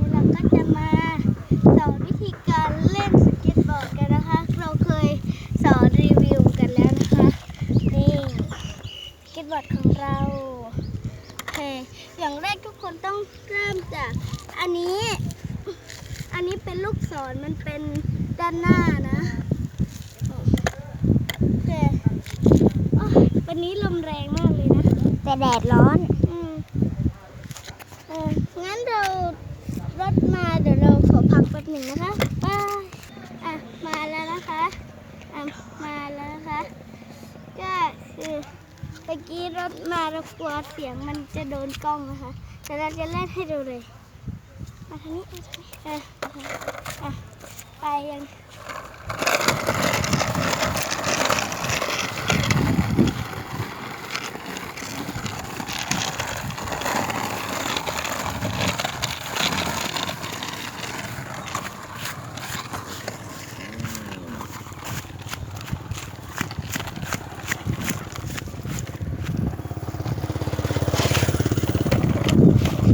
นี้เราก็จะมาสอนวิธีการเล่นสเก็ตบอร์ดกันนะคะ เราเคยสอนรีวิวกันแล้วนะคะ นี่สเก็ตบอร์ดของเราโอเคอย่างแรกทุกคนต้องเริ่มจากอันนี้ อันนี้เป็นลูกศรมันเป็นด้านหน้านะโอเคโอ้วันนี้ลมแรงมากเลยนะ แต่แดดร้อน อืมเอองั้นเรารถมาเดี๋ยวเราขอพักแป๊บ หนึ่งนะคะไปอะมาแล้วนะคะอะมาแล้วนะคะก็คือเมื่อกี้รถมาเรากลัวเสียงมันจะโดนกล้องนะคะแต่เราจะเล่นให้ดูเลยมาทางนี้มาทางนี้เอออะไปยัง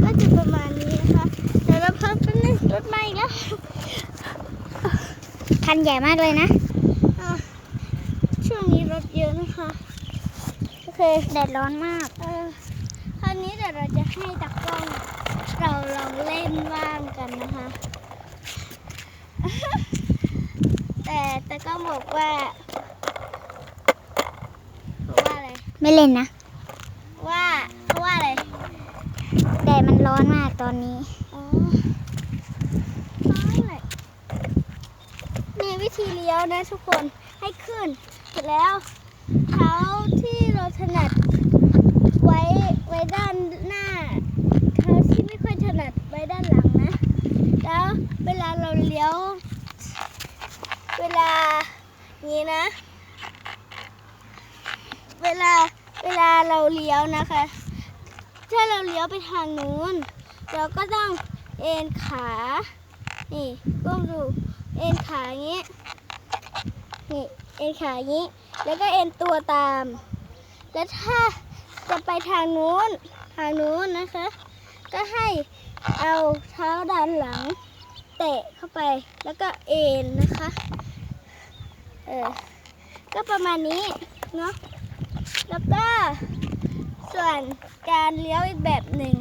ก็จะประมาณนี้นะคะเดี๋ยวเราเพิ่มแป๊บนึงรถมาอีกแล้ว คันใหญ่มากเลยนะอะช่วงนี้รถเยอะนะคะ โอเคแดดร้อนมาก เออคราวนี้เดี๋ยวเราจะให้ตากล้อง เราลองเล่นบ้างกันนะคะ แต่ตากล้องบอกว่าบอกว่าอะไร ไม่เล่นนะ ว่าเพราะว่าอะไร แดดมันร้อนมากตอนนี้ อ๋อร้อยเลยมีวิ ธีเลี้ยวนะทุกคนให้ขึ้น เสร็จแล้วเท้าที่เราถนัดไว้ไว้ด้านหน้าเท้าที่ไม่ค่อยถนัดไว้ด้านหลังนะ แล้วเวลาเราเลี้ยว เวลานี้นะ เวลาเวลาเราเลี้ยวนะคะ ถ้าเราเลี้ยวไปทางนู้น เราก็ต้องเอ็นขา นี่ก้มดูเอ็นขาอย่างนี้ นี่เอ็นขาอย่างนี้ แล้วก็เอ็นตัวตาม แล้วถ้าจะไปทางนู้นทางนู้นนะคะ ก็ให้เอาเท้าด้านหลัง เตะเข้าไปแล้วก็เอ็นนะคะเออก็ประมาณนี้เนาะแล้วก็ส่วนการเลี้ยวอีกแบบหนึ่ง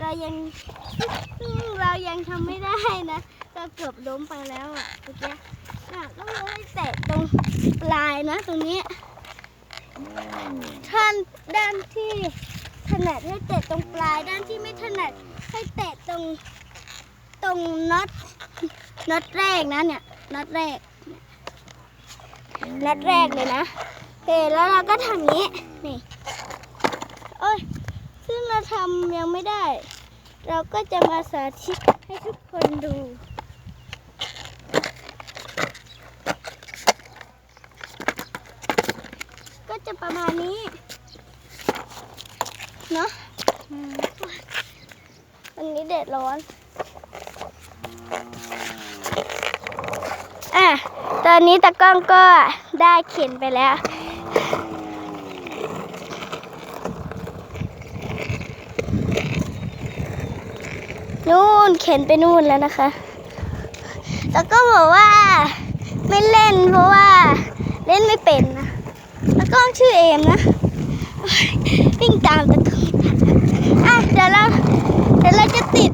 เรายังเรายังทำไม่ได้นะเราเกือบล้มไปแล้วอะเมื่อกี้ น่ะต้องให้แตะตรงปลายนะตรงนี้ท่านด้านที่ถนัดให้แตะตรงปลายด้านที่ไม่ถนัดให้แตะตรงตรงน็อตน็อตแรกนะเนี่ยน็อตแรกน็อตแรกเลยนะโอเคแล้วเราก็ทำนี้นี่โอ้ยซึ่งเราทำยังไม่ได้ เราก็จะมาสาธิตให้ทุกคนดู ก็จะประมาณนี้ เนาะอืมวันนี้แดด ร้อนอะตอนนี้ตะกล้องก็ได้เขียนไปแล้ว นู่นเข็นไปนู่นแล้วนะคะแล้วก็บอกว่าไม่เล่นเพราะว่าเล่นไม่เป็นนะแล้วก็ชื่อเอมนะวิ่งตามตะกล้องอะเดี๋ยวเราเดี๋ยวเราจะติด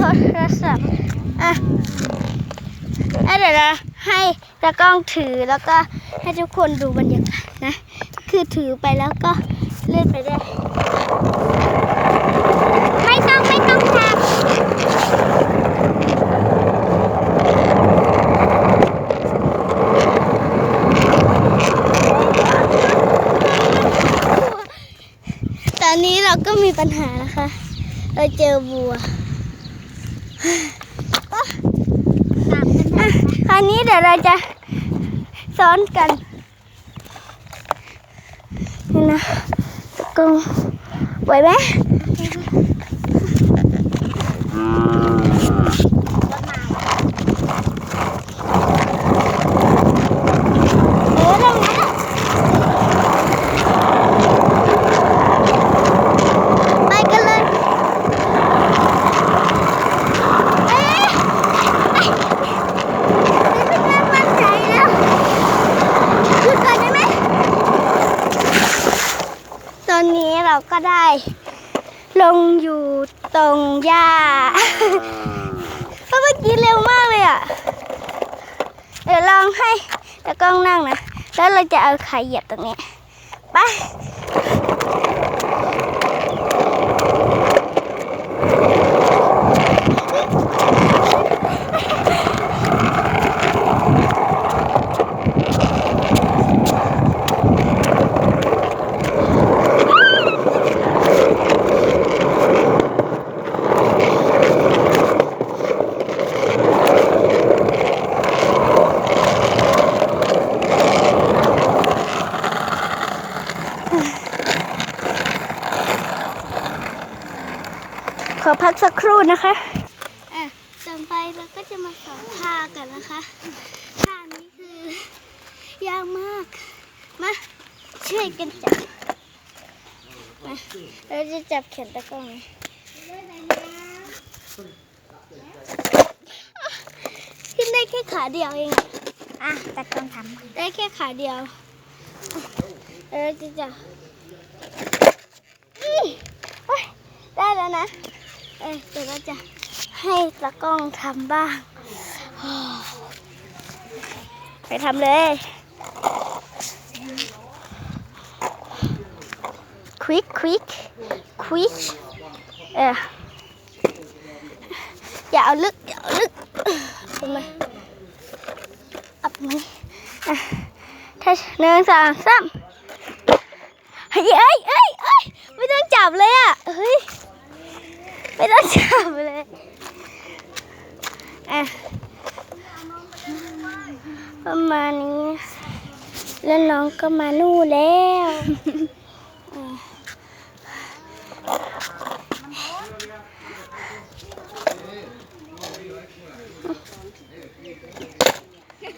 โทรศัพท์อะแล้วเดี๋ยวเราให้ตะกล้องถือแล้วก็ให้ทุกคนดูบรรยากาศนะ คือถือไปแล้วก็เล่นไปได้ ไม่ต้องไม่ต้องทตอนนี้เราก็มีปัญหานะคะ เราเจอบัวอะคราวนี้เดี๋ยวเราจะซ้อนกันนี่นะก็ไหวไหม ก็ได้ ลงอยู่ตรงหญ้าเมื่อกี้เร็วมากเลยอะ เดี๋ยวลองให้ตะกล้องนั่งนะ แล้วเราจะเอาไข่เหยียบตรงนี้ ไป พักสักครู่นะคะอะต่อไปเราก็จะมาสอนท่ากันนะคะท่านี้คือยากมาก มาช่วยกันจับมาเราจะจับแขนตะกร้องนี้ขึ้นได้แค่ขาเดียวเองอะอะตะกล้องทได้แค่ขาเดียวเออจะจับอื้อโอ๊ยได้แล้วนะ เออเดี๋ยวเราจะให้ตะกล้องทำบ้าง ไปทำเลย ควิกควิกควิกเอออย่าเอาลึก อย่าเอาลึกทำไมอับมันอะถ้าหนึ่งสองสามเฮ้ยเอ้ยเอ้ยเอ้ยไม่ต้องจับเลยอะ เฮ้ย ไม่ต้องจับเลยอะประมาณนี้ แล้วน้องก็มานู่นแล้วอะ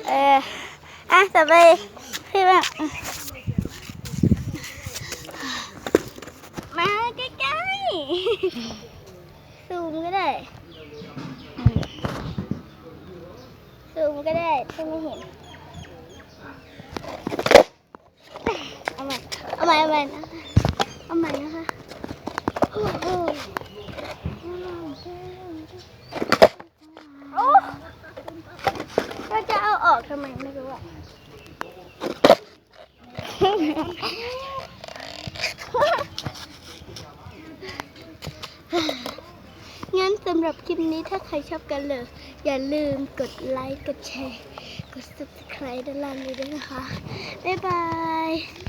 เอออะต่อไปพี่แบบมาใกล้ๆซูมก็ได้ซูมก็ได้ถ้าไม่เห็น เอาให ม่เอาใหม่ใหม่นะคะเอาใหม่นะคะโอ้โหโอ้เราจะเอาออกทำไมไม่รู้อะงั้นสำหรับคลิปนี้ถ้าใครชอบกันเลย อย่าลืมกดไลค์ กดแชร์ กด subscribe ด้านล่างนี้ด้วยนะคะ บ๊ายบาย